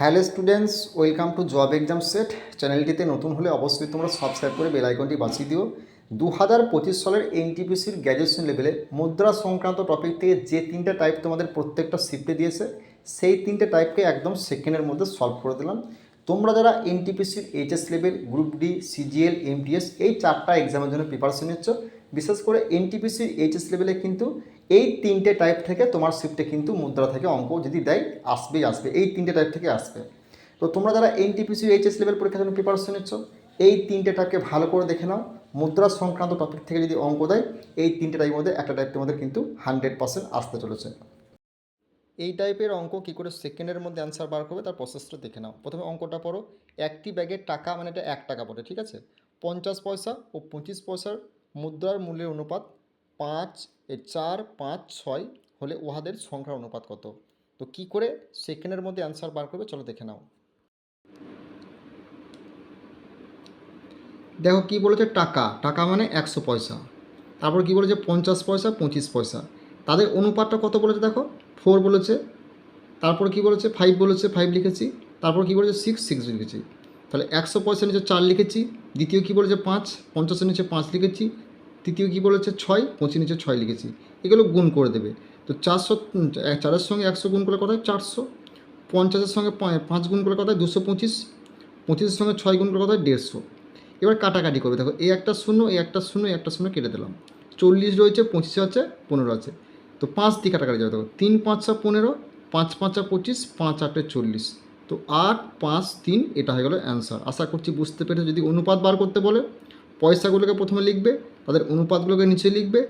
Hello students, welcome to job exam set. চ্যানেলটিতে নতুন হলে অবশ্যই তোমরা সাবস্ক্রাইব করে বেল আইকনটি বাঁচিয়ে দিও। দু হাজার পঁচিশ সালের এনটিপিসির গ্র্যাজুয়েশন লেভেলে মুদ্রা সংক্রান্ত টপিক থেকে যে তিনটে টাইপ তোমাদের প্রত্যেকটা শিফটে দিয়েছে, সেই তিনটে টাইপকে একদম সেকেন্ডের মধ্যে সলভ করে দিলাম। তোমরা যারা এনটিপিসির HS level group D CGL MTS এই চারটা এক্সামের জন্য প্রিপারেশন নিচ্ছ। বিশেষ করে এনটিপিসির এইচএস লেভেলে কিন্তু এই তিনটে টাইপ থেকে তোমার শিফটে কিন্তু মুদ্রা থেকে অঙ্ক যদি দেয়, আসবেই, আসবে। এই তিনটে টাইপ থেকে আসবে। তো তোমরা যারা এনটিপিসি এইচএস লেভেল পরীক্ষার জন্য প্রিপারেশন নিচ্ছ এই তিনটে টাইপকে ভালো করে দেখে নাও। মুদ্রা সংক্রান্ত টপিক থেকে যদি অঙ্ক দেয়, এই তিনটে টাইপের মধ্যে একটা টাইপ তোমাদের কিন্তু হান্ড্রেড পার্সেন্ট আসতে চলেছে। এই টাইপের অঙ্ক কী করে সেকেন্ডের মধ্যে অ্যান্সার বার করবে, তার প্রসেসটা দেখে নাও। প্রথমে অঙ্কটা পড়ো। একটি ব্যাগের টাকা মানে এটা এক টাকা পড়ে, ঠিক আছে? পঞ্চাশ পয়সা ও পঁচিশ পয়সার মুদ্রার মূল্যের অনুপাত পাঁচ চার, পাঁচ, ছয় হলে উহাদের সংখ্যার অনুপাত কত? তো কি করে? সেকেন্ডের মধ্যে অ্যান্সার বার করবে, চলো দেখে নাও। দেখো কি বলেছে? টাকা। টাকা মানে একশো পয়সা। তারপর কি বলেছে? পঞ্চাশ পয়সা, পঁচিশ পয়সা। তাদের অনুপাতটা কত বলেছে দেখো? ফোর বলেছে। তারপর কি বলেছে? ফাইভ বলেছে ফাইভ লিখেছি। তারপর কি বলেছে? সিক্স সিক্স লিখেছি। তাহলে একশো পয়সা নিচে চার লিখেছি। দ্বিতীয় কি বলেছে? পাঁচ। পঞ্চাশের নিচে পাঁচ লিখেছি। তৃতীয় কি বলেছে? ছয়, পঁচিশ নিচে ছয় লিখেছি। এগুলো গুণ করে দেবে। তো চারশো চারের সঙ্গে একশো গুণ করলে কত হয়? চারশো। পঞ্চাশের সঙ্গে পাঁচ গুণ করলে কত হয়? দুশো পঁচিশ। পঁচিশের সঙ্গে ছয় গুণ করলে কত হয়? দেড়শো। এবার কাটাকাটি করবে। দেখো এই একটা শূন্য এই একটা শূন্য এই একটা শূন্য কেটে দিলাম। চল্লিশ রয়েছে, পঁচিশে আছে, পনেরো আছে। তো পাঁচ দিয়ে কাটাকাটি যাবে। দেখো, তিন পাঁচশো পনেরো। পাঁচ, পাঁচা পঁচিশ, পাঁচ, আটে, চল্লিশ। তো আট, পাঁচ, তিন, এটা হয়ে গেলো অ্যান্সার। আশা করছি বুঝতে পেরে যদি অনুপাত বার করতে বলে পয়সাগুলোকে প্রথমে লিখবে, তাদের অনুপাতগুলোকে নিচে লিখবে,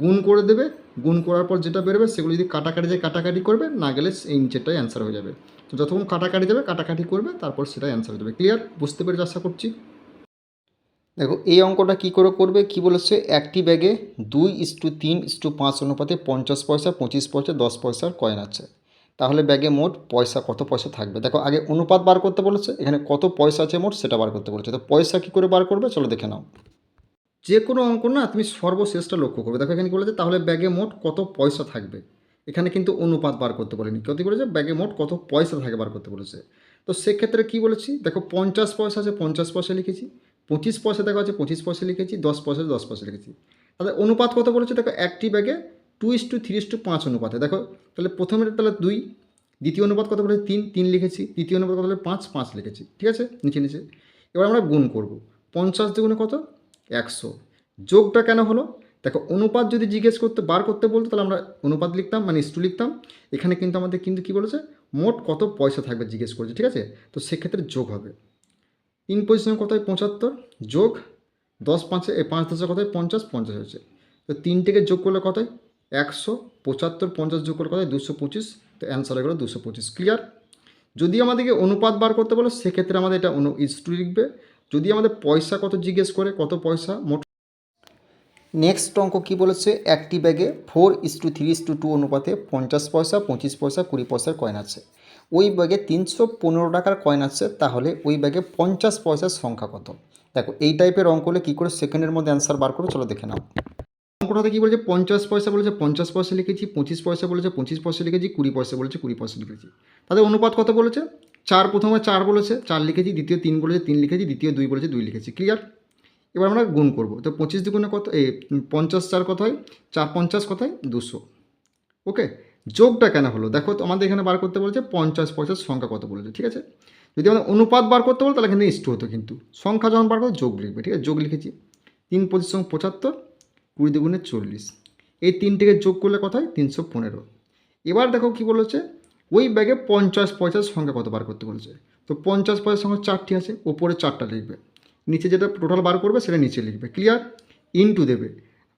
গুণ করে দেবে, গুণ করার পর যেটা বেরোবে সেগুলো যদি কাটাকাটি যায় কাটাকাটি করবে, না গেলে এই নিচেরটাই অ্যান্সার হয়ে যাবে। তো যতক্ষণ কাটাকাটি যাবে কাটাকাটি করবে, তারপর সেটাই অ্যান্সার হয়ে যাবে। ক্লিয়ার বুঝতে পেরেছি আশা করছি? দেখো, এই অঙ্কটা কি করে করবে, কি বলেছে? একটি ব্যাগে দুই ইস্টু তিন ইস্টু পাঁচ অনুপাতে পঞ্চাশ পয়সা, পঁচিশ পয়সা, দশ পয়সার কয়েন আছে। তাহলে ব্যাগে মোট পয়সা, কত পয়সা থাকবে? দেখো, আগে অনুপাত বার করতে বলেছে, এখানে কত পয়সা আছে মোট সেটা বার করতে বলেছে। তো পয়সা কি করে বার করবে? চলো দেখে নাও। যে কোনো অঙ্ক না, তুমি সর্বশেষটা লক্ষ্য করবে। দেখো, এখানে কি বলেছে, তাহলে ব্যাগে মোট কত পয়সা থাকবে? এখানে কিন্তু অনুপাত বার করতে বলেনি। কত বলেছে? ব্যাগে মোট কত পয়সা থাকে বার করতে বলেছে। তো সেক্ষেত্রে কি বলেছি? দেখো, পঞ্চাশ পয়সা আছে, পঞ্চাশ পয়সা লিখেছি। পঁচিশ পয়সা, দেখা, আছে, পঁচিশ পয়সা লিখেছি, দশ পয়সা দশ পয়সা লিখেছি। তাহলে অনুপাত কত বলেছে? দেখো, একটি ব্যাগে two is to three is to পাঁচ অনুপাতে। দেখো, তাহলে প্রথমে তাহলে দুই, দ্বিতীয় অনুপাত কত বলেছে? তিন তিন লিখেছি। তৃতীয় অনুপাত কত বলে পাঁচ পাঁচ লিখেছি। ঠিক আছে? নিচে নিচে। এবার আমরা গুণ করব। পঞ্চাশ দ্বিগুণে কত? একশো। যোগটা কেন হলো? দেখো, অনুপাত যদি জিজ্ঞেস করতে, বার করতে বলতো, তাহলে আমরা অনুপাত লিখতাম মানে ইস্টু লিখতাম। এখানে কিন্তু আমাদের কিন্তু কী বলেছে? মোট কত পয়সা থাকবে জিজ্ঞেস করেছে, ঠিক আছে? তো সেক্ষেত্রে যোগ হবে। তিন পজিশনে কত হয়? পঁচাত্তর। যোগ দশ পাঁচে পাঁচ দশে কত হয়? পঞ্চাশ পঞ্চাশ হয়েছে। তো তিন থেকে যোগ করলে কত হয়? একশো পঁচাত্তর পঞ্চাশ যোগ কত হয়? দুশো পঁচিশ। তো অ্যান্সার হয়ে গেলো দুশো পঁচিশ। ক্লিয়ার যদি আমাদেরকে অনুপাত বার করতে বলো, সেক্ষেত্রে আমাদের এটা অনু ইস্টু লিখবে। যদি আমাদের পয়সা কত জিজ্ঞেস করে, কত পয়সা? মোট নেক্সট অঙ্ক কী বলেছে? একটি ব্যাগে four is to three is to two অনুপাতে পঞ্চাশ পয়সা, পঁচিশ পয়সা, কুড়ি পয়সার কয়েন আছে। ওই ব্যাগে তিনশো পনেরো টাকার কয়েন আছে, তাহলে ওই ব্যাগে পঞ্চাশ পয়সার সংখ্যা কত? দেখো, এই টাইপের অঙ্ক হলে কী করে সেকেন্ডের মধ্যে অ্যান্সার বার করে, চলো দেখে নাও। অঙ্কটাতে কী বলেছে? পঞ্চাশ পয়সা বলেছে, পঞ্চাশ পয়সা লিখেছি, পঁচিশ পয়সা বলেছে, পঁচিশ পয়সা লিখেছি, কুড়ি পয়সা বলেছে, কুড়ি পয়সা লিখেছি। তাদের অনুপাত কত বলেছে? চার, প্রথমে চার বলেছে, চার লিখেছি, দ্বিতীয় তিন বলেছে, তিন লিখেছি, দ্বিতীয় দুই বলেছে, দুই লিখেছি ক্লিয়ার এবার আমরা গুণ করব। তো পঁচিশ দুগুণে কত? এই পঞ্চাশ চার কত হয়? চার পঞ্চাশ কত হয়? দুশো। ওকে? যোগটা কেন হলো? দেখো, তো আমাদের এখানে বার করতে বলেছে, পঞ্চাশ পঞ্চাশ সংখ্যা কত বলেছে, ঠিক আছে? যদি আমাদের অনুপাত বার করতে বলো, তাহলে এখানে ইস্টু হতো কিন্তু। সংখ্যা যখন বার করো, যোগ লিখবে, ঠিক আছে? যোগ লিখেছি। তিন পঁচিশ সঙ্গে পঁচাত্তর কুড়ি দুগুণে চল্লিশ। এই তিন থেকে যোগ করলে কত হয়? তিনশো পনেরো। এবার দেখো কী বলেছে ওই ব্যাগে পঞ্চাশ পয়সার সংখ্যা কত বার করতে বলেছে? তো পঞ্চাশ পয়সার সঙ্গে চারটি আছে, ওপরে চারটা লিখবে। নিচে যেটা টোটাল বার করবে, সেটা নিচে লিখবে। ক্লিয়ার ইনটু দেবে।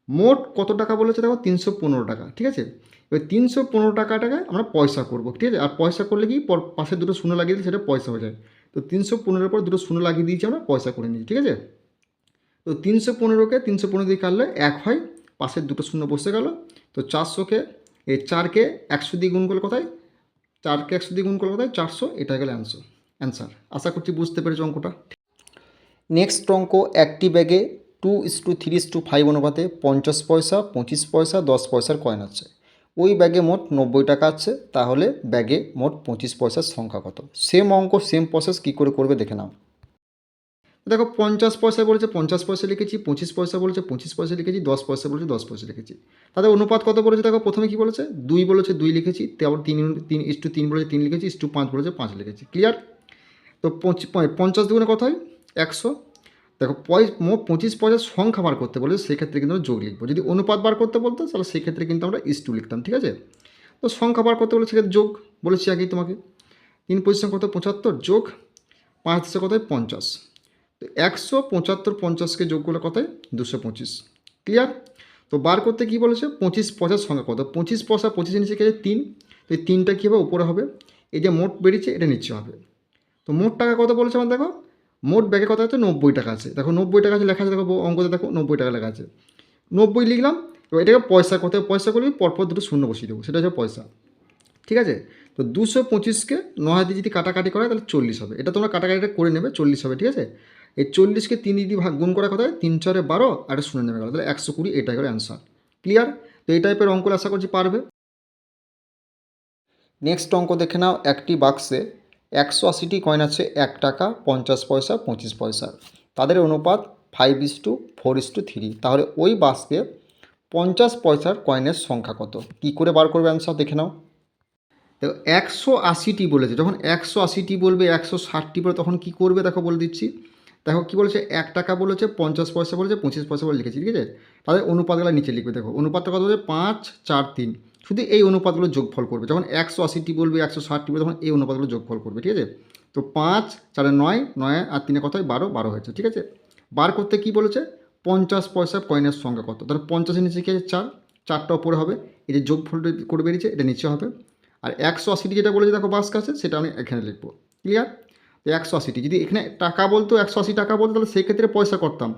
মোট কত টাকা বলেছে দেখো? তিনশো পনেরো টাকা, ঠিক আছে? এবার তিনশো পনেরো টাকাটাকে আমরা পয়সা করব, ঠিক আছে? আর পয়সা করলে কি? পর পাশে দুটো শূন্য লাগিয়ে দিলে সেটা পয়সা হয়ে যায়। তো তিনশো পনেরোর পর দুটো শূন্য লাগিয়ে দিয়েছি আমরা, পয়সা করে নিয়েছি, ঠিক আছে? তো তিনশো পনেরোকে তিনশো পনেরো দিয়ে কাটলে এক হয়, পাশের দুটো শূন্য বসে গেল। তো চারশোকে, এই চারকে একশো দিয়ে গুণ করলে কোথায়? চারকে একশো দিয়ে গুণ করলে কোথায়? চারশো, এটা গেলে অ্যান্সার অ্যান্সার আশা করছি বুঝতে পেরেছি অঙ্কটা। নেক্সট অঙ্ক, একটি ব্যাগে two is to three is to five অনুপাতে পঞ্চাশ পয়সা, পঁচিশ পয়সা, দশ পয়সার কয়েন আছে। ওই ব্যাগে মোট নব্বই টাকা আছে, তাহলে ব্যাগে মোট পঁচিশ পয়সার সংখ্যা কত? সেম অঙ্ক সেম প্রসেস কী করে করবে দেখে নাও। দেখো পঞ্চাশ পয়সা বলেছে, পঞ্চাশ পয়সা লিখেছি, পঁচিশ পয়সা বলেছে, পঁচিশ পয়সা লিখেছি, দশ পয়সা বলেছে, দশ পয়সা লিখেছি। তাদের অনুপাত কত বলেছে দেখো? প্রথমে কি বলেছে? দুই বলেছে, দুই লিখেছি, তারপর তিন তিন, ইস টু তিন বলেছে, তিন লিখেছি, ইস টু পাঁচ বলেছে, পাঁচ লিখেছি। ক্লিয়ার তো পঞ্চাশ দুগুণে কত হয়? একশো। দেখো, পয় পঁচিশ পয়সার সংখ্যা বার করতে বলে সেক্ষেত্রে কিন্তু আমরা যোগ লিখব। যদি অনুপাত বার করতে বলতো, তাহলে সেক্ষেত্রে কিন্তু আমরা ইস টু লিখতাম, ঠিক আছে? তো সংখ্যা বার করতে বলে সেক্ষেত্রে যোগ, বলেছি আগেই তোমাকে। তিন পজিশন কত? পঁচাত্তর। যোগ, পাঁচ কত হয়? পঞ্চাশ। তো একশো পঁচাত্তর পঞ্চাশকে যোগ করলে কত দুশো পঁচিশ। ক্লিয়ার তো বার করতে কি বলেছে? পঁচিশ পয়সার সঙ্গে কত? পঁচিশ পয়সা পঁচিশ নিচে গেছে তিন। তো এই তিনটা কী হবে? উপরে হবে। এই যে মোট বেরিয়েছে, এটা নিচে হবে। তো মোট টাকা কত বলেছে আমার দেখো? মোট ব্যাগে কত আছে নব্বই টাকা আছে। দেখো নব্বই টাকা আছে, লেখা আছে, দেখো অঙ্কতে দেখো নব্বই টাকা লেখা আছে। নব্বই লিখলাম, এবার এটাকে পয়সা কত পয়সা করবি পরপর দুটো শূন্য বসিয়ে দেবো। সেটা হচ্ছে পয়সা। ঠিক আছে? তো দুশো পঁচিশকে নয় দিয়ে যদি কাটাকাটি করা হয়, তাহলে চল্লিশ হবে। এটা তোমরা কাটাকাটিটা করে নেবে, চল্লিশ হবে। ঠিক আছে? এই চল্লিশকে তিন যদি ভাগ গুণ করা কথা তিন চারে বারো, আর শূন্য নেমে গেল। তাহলে একশো কুড়ি, এটাই করে অ্যান্সার ক্লিয়ার তো এই টাইপের অঙ্ক আশা করছি পারবে। নেক্সট অঙ্ক দেখে নাও, একটি বাক্সে একশো আশিটি কয়েন আছে, এক টাকা, পঞ্চাশ পয়সা, পঁচিশ পয়সা। তাদের অনুপাত five is to four is to three তাহলে ওই বাক্সে পঞ্চাশ পয়সার কয়েনের সংখ্যা কত? কী করে বার করবে অ্যান্সার দেখে নাও। দেখো, একশো আশিটি বলেছে, যখন একশো আশিটি বলবে, একশো ষাটটি বলে, তখন কি করবে? দেখো বলে দিচ্ছি। দেখো কি বলেছে? এক টাকা বলেছে, পঞ্চাশ পয়সা বলেছে, পঁচিশ পয়সা বলে লিখেছি, ঠিক আছে? তাদের অনুপাতগুলো নিচে লিখবে, দেখো। অনুপাতটা কত বলছে? পাঁচ, চার, তিন। শুধু এই অনুপাতগুলো যোগফল করবে। যখন একশো আশিটি বলবে, একশো ষাটটি বলবে, তখন এই অনুপাতগুলো যোগফল করবে, ঠিক আছে? তো পাঁচ, চারে নয় নয় আর তিনে কথায় বারো বারো হয়েছে, ঠিক আছে? বার করতে কি বলেছে? পঞ্চাশ পয়সা কয়েনের সংখ্যা কত? তাহলে পঞ্চাশের নিচে কি আছে? চার। চারটা ওপরে হবে। এই যে যোগফল করে বেরিয়েছে, এটা নিচে হবে। আর একশো আশিটি যেটা বলেছে, দেখো বাস কাছে সেটা আমি এখানে লিখব। ক্লিয়ার একশো আশিটি। যদি এখানে টাকা বলতো, একশো আশি টাকা বলতো, তাহলে সেক্ষেত্রে পয়সা করতাম।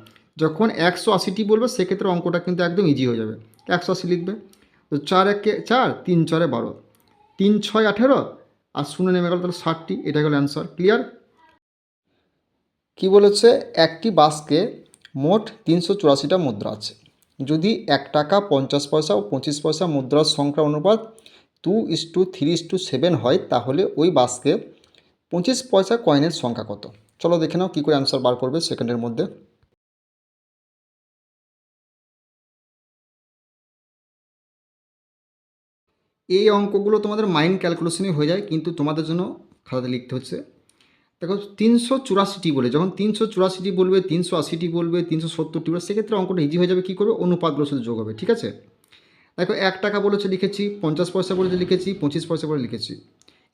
যখন একশো আশিটি বলবে, সেক্ষেত্রে অঙ্কটা কিন্তু একদম ইজি হয়ে যাবে। একশো আশি লিখবে। তো চার একে চার, তিন চারে বারো। তিন ছয় আঠেরো, আর শূন্য নেমে গেল তাহলে ষাটটি। এটা হলো অ্যান্সার ক্লিয়ার কি বলেছে? একটি বাসকে মোট তিনশো চুরাশিটা মুদ্রা আছে। যদি এক টাকা পঞ্চাশ পয়সা ও পঁচিশ পয়সা মুদ্রার সংখ্যা অনুপাত two is to three is to seven হয়, তাহলে ওই বাসকে পঁচিশ পয়সা কয়েনের সংখ্যা কত? চলো দেখে নাও কী করে অ্যান্সার বার করবে সেকেন্ডের মধ্যে। এই অঙ্কগুলো তোমাদের মাইন্ড ক্যালকুলেশনই হয়ে যায়, কিন্তু তোমাদের জন্য খাতাতে লিখতে হচ্ছে। দেখো তিনশো চুরাশিটি বলে, যখন তিনশো চুরাশিটি বলবে, তিনশো আশিটি বলবে, তিনশো সত্তরটি বলবে, সেক্ষেত্রে অঙ্কটা ইজি হয়ে যাবে, কী করবে? অনুপাতগুলোর সাথে যোগ হবে, ঠিক আছে? দেখো এক টাকা বলেছে লিখেছি, পঞ্চাশ পয়সা বলেছে লিখেছি, পঁচিশ পয়সা বলে লিখেছি।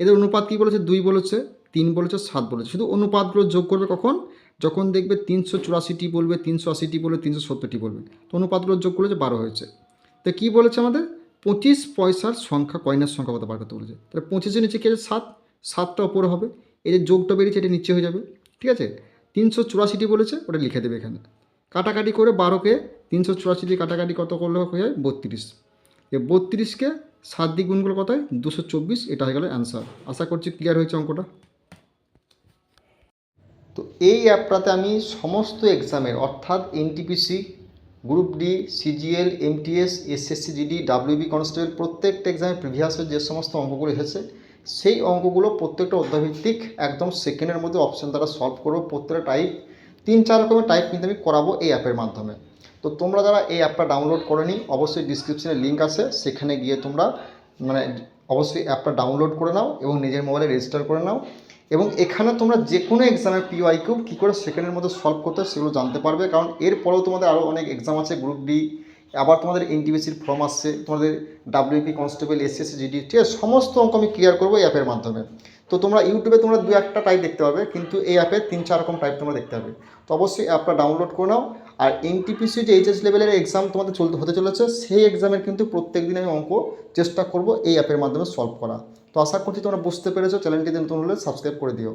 এদের অনুপাত কী বলেছে? দুই বলেছে। তিন বলেছে, সাত বলেছে। শুধু অনুপাতগুলো যোগ করবে কখন? যখন দেখবে তিনশো চুরাশিটি বলবে, তিনশো আশিটি বলবে, তিনশো সত্তরটি বলবে। তো অনুপাতগুলো যোগ করেছে বারো হয়েছে। তো কী বলেছে আমাদের? পঁচিশ পয়সার সংখ্যা কয়নার সংখ্যা কত বার করতে বলেছে। তাহলে পঁচিশের নিচে কী আছে? সাত। সাতটা ওপরে হবে। এই যে যোগটা বেরিয়েছে, এটা নিচে হয়ে যাবে। ঠিক আছে? তিনশো চুরাশিটি বলেছে, ওটা লিখে দেবে এখানে। কাটাকাটি করে বারোকে তিনশো চুরাশি দিয়ে কাটাকাটি কত করলে হয়ে যায় বত্রিশ। এই বত্রিশকে সাত দিক গুণগুলো কত হয়? দুশো চব্বিশ। এটা হয়ে গেল অ্যান্সার আশা করছি ক্লিয়ার হয়েছে অঙ্কটা। তো এই অ্যাপটাতে আমি সমস্ত এক্সামের অর্থাৎ NTPC group D CGL MTS SSC GD WB constable প্রত্যেকটা এক্সামে প্রিভিয়াসের যে সমস্ত অঙ্কগুলো এসেছে, সেই অঙ্কগুলো প্রত্যেকটা অধ্যায়ভিত্তিক একদম সেকেন্ডের মধ্যে অপশান দ্বারা সলভ করব, প্রত্যেকটা টাইপ তিন চার রকমের টাইপ কিন্তু আমি করাবো এই অ্যাপের মাধ্যমে। তো তোমরা যারা এই অ্যাপটা ডাউনলোড করে করনি, অবশ্যই ডিসক্রিপশনে লিঙ্ক আছে, সেখানে গিয়ে তোমরা মানে অবশ্যই অ্যাপটা ডাউনলোড করে নাও এবং নিজের মোবাইলে রেজিস্টার করে নাও। এবং এখানে তোমরা যে কোনো এক্সামের পিওয়াই কিউ কী করে সেকেন্ডের মধ্যে সলভ করতে হয় সেগুলো জানতে পারবে। কারণ এরপরেও তোমাদের আরও অনেক এক্সাম আছে গ্রুপ ডি আবার তোমাদের এনটিবিসির ফর্ম আসছে, তোমাদের ডাব্লিউপি কনস্টেবল এসএসসি জিডি ঠিক আছে? সমস্ত অঙ্ক আমি ক্লিয়ার করব এই অ্যাপের মাধ্যমে। তো তোমরা ইউটিউবে তোমরা দু একটা টাইপ দেখতে পাবে কিন্তু এই অ্যাপে তিন চার রকম টাইপ তোমরা দেখতে পাবে তো অবশ্যই অ্যাপটা ডাউনলোড করে নাও। আর এনটিপিসি যে এইচএস লেভেলের এক্সাম তোমাদের চলতে, হতে চলেছে, সেই এক্সামের কিন্তু প্রত্যেক দিন আমি অঙ্ক চেষ্টা করব এই অ্যাপের মাধ্যমে সলভ করা। তো আশা করছি তোমরা বুঝতে পেরেছ। চ্যানেলটিতে নতুন হলে সাবস্ক্রাইব করে দিও।